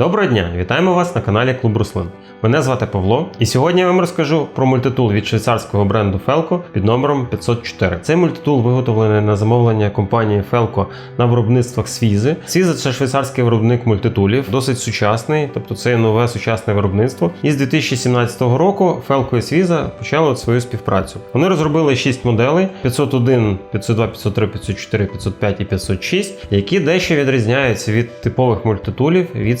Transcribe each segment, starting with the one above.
Доброго дня! Вітаємо вас на каналі Клуб Руслин. Мене звати Павло, і сьогодні я вам розкажу про мультитул від швейцарського бренду Felco під номером 504. Цей мультитул виготовлений на замовлення компанії Felco на виробництвах Свізи. Свіза це швейцарський виробник мультитулів, досить сучасний, тобто це нове сучасне виробництво. І з 2017 року Felco і Свіза почали свою співпрацю. Вони розробили 6 моделей: 501, 502, 503, 504, 505 і 506, які дещо відрізняються від типових мультитулів від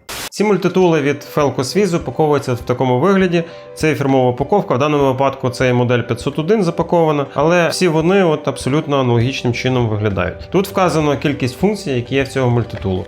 Ці мультитули від Felco свізу упаковуються в такому вигляді. Це фірмова упаковка. В даному випадку це модель 501 запакована, але всі вони от абсолютно аналогічним чином виглядають. Тут вказано кількість функцій, які є в цього мультитулу.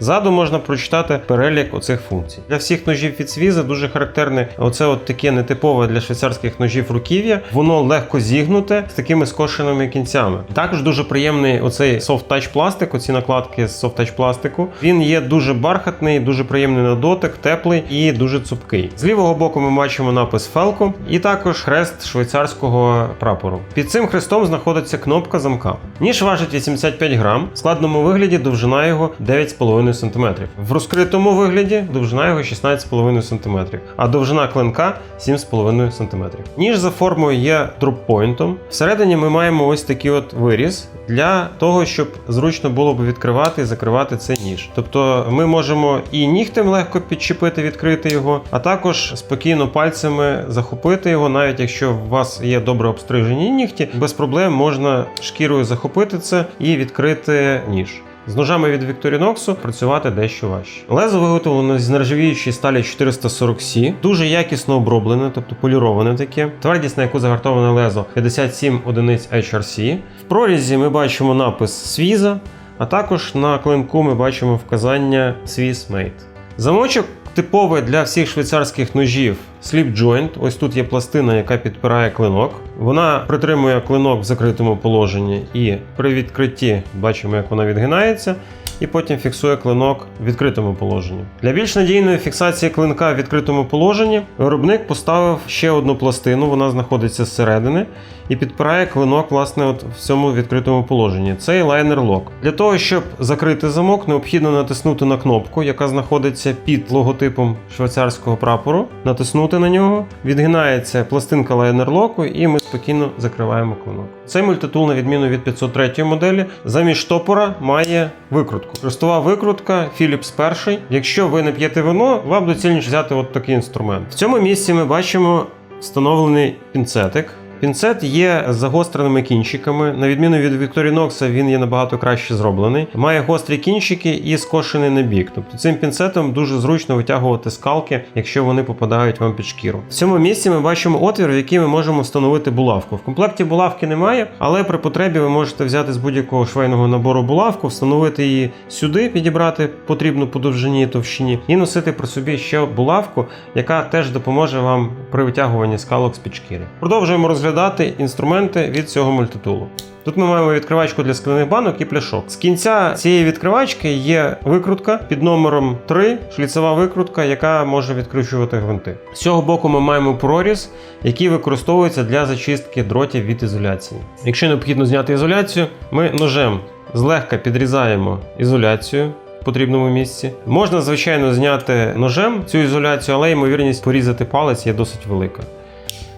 Ззаду можна прочитати перелік оцих функцій. Для всіх ножів від Свіза дуже характерне оце от таке нетипове для швейцарських ножів руків'я. Воно легко зігнуте з такими скошеними кінцями. Також дуже приємний оцей touch пластик, оці накладки з touch пластику. Він є дуже бархатний, дуже приємний на дотик, теплий і дуже цупкий. З лівого боку ми бачимо напис Felco і також хрест швейцарського прапору. Під цим хрестом знаходиться кнопка замка. Ніж важить 85 грам. В складному вигляді довжина його 9,5 см. В розкритому вигляді довжина його 16,5 см, а довжина клинка 7,5 см. Ніж за формою є дроппойнтом. Всередині ми маємо ось такий от виріз для того, щоб зручно було б відкривати і закривати цей ніж. Тобто ми можемо і нігтем легко підчепити, відкрити його, а також спокійно пальцями захопити його, навіть якщо у вас є добре обстрижені нігті, без проблем можна шкірою захопити це і відкрити ніж. З ножами від Victorinox працювати дещо важче. Лезо виготовлено з нержавіючої сталі 440C, дуже якісно оброблене, тобто поліроване таке. Твердість, на яку загартоване лезо 57 одиниць HRC. В прорізі ми бачимо напис Свіза, а також на клинку ми бачимо вказання Swiss Made. Замочок типовий для всіх швейцарських ножів Slip Joint. Ось тут є пластина, яка підпирає клинок. Вона притримує клинок в закритому положенні і при відкритті бачимо, як вона відгинається. І потім фіксує клинок в відкритому положенні. Для більш надійної фіксації клинка в відкритому положенні виробник поставив ще одну пластину, вона знаходиться зсередини, і підпирає клинок власне от в цьому відкритому положенні. Це лайнер лок. Для того, щоб закрити замок, необхідно натиснути на кнопку, яка знаходиться під логотипом швейцарського прапору, натиснути на нього, відгинається пластинка лайнер локу, і ми спокійно закриваємо клинок. Цей мультитул, на відміну від 503 моделі, замість штопора має викрутку. Ростова викрутка Philips перший. Якщо ви не п'єте вино, вам доцільніше взяти от такий інструмент. В цьому місці ми бачимо встановлений пінцетик. Пінцет є загостреними кінчиками. На відміну від Victorinox, він є набагато краще зроблений. Має гострі кінчики і скошений на бік. Тобто цим пінцетом дуже зручно витягувати скалки, якщо вони попадають вам під шкіру. В цьому місці ми бачимо отвір, в який ми можемо встановити булавку. В комплекті булавки немає, але при потребі ви можете взяти з будь-якого швейного набору булавку, встановити її сюди, підібрати потрібну по довжині і товщині, і носити при собі ще булавку, яка теж допоможе вам при витягуванні скалок з під шкіри. Продовжуємо розглядати розглядати інструменти від цього мультитулу. Тут ми маємо відкривачку для скляних банок і пляшок. З кінця цієї відкривачки є викрутка під номером 3, шліцева викрутка, яка може відкручувати гвинти. З цього боку ми маємо проріз, який використовується для зачистки дротів від ізоляції. Якщо необхідно зняти ізоляцію, ми ножем злегка підрізаємо ізоляцію. Потрібному місці можна звичайно зняти ножем цю ізоляцію, але ймовірність порізати палець є досить велика.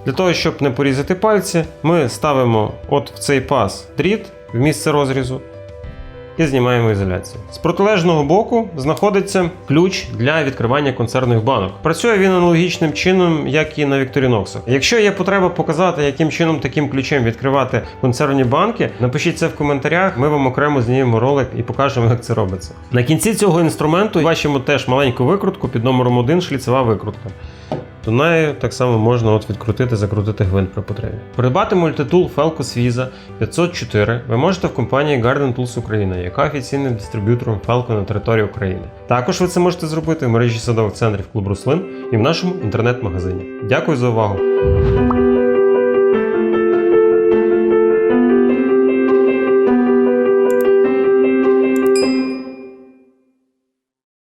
Для того, щоб не порізати пальці, ми ставимо от в цей паз дріт в місце розрізу і знімаємо ізоляцію. З протилежного боку знаходиться ключ для відкривання консервних банок. Працює він аналогічним чином, як і на Victorinox. Якщо є потреба показати, яким чином таким ключем відкривати консервні банки, напишіть це в коментарях. Ми вам окремо знімемо ролик і покажемо, як це робиться. На кінці цього інструменту бачимо теж маленьку викрутку під номером 1 шліцева викрутка. До неї так само можна от відкрутити, закрутити гвинт при потребі. Придбати мультитул Falcos Visa 504 ви можете в компанії Garden Tools Україна, яка офіційним дистриб'ютором Falco на території України. Також ви це можете зробити в мережі садових центрів Клуб Руслин і в нашому інтернет-магазині. Дякую за увагу!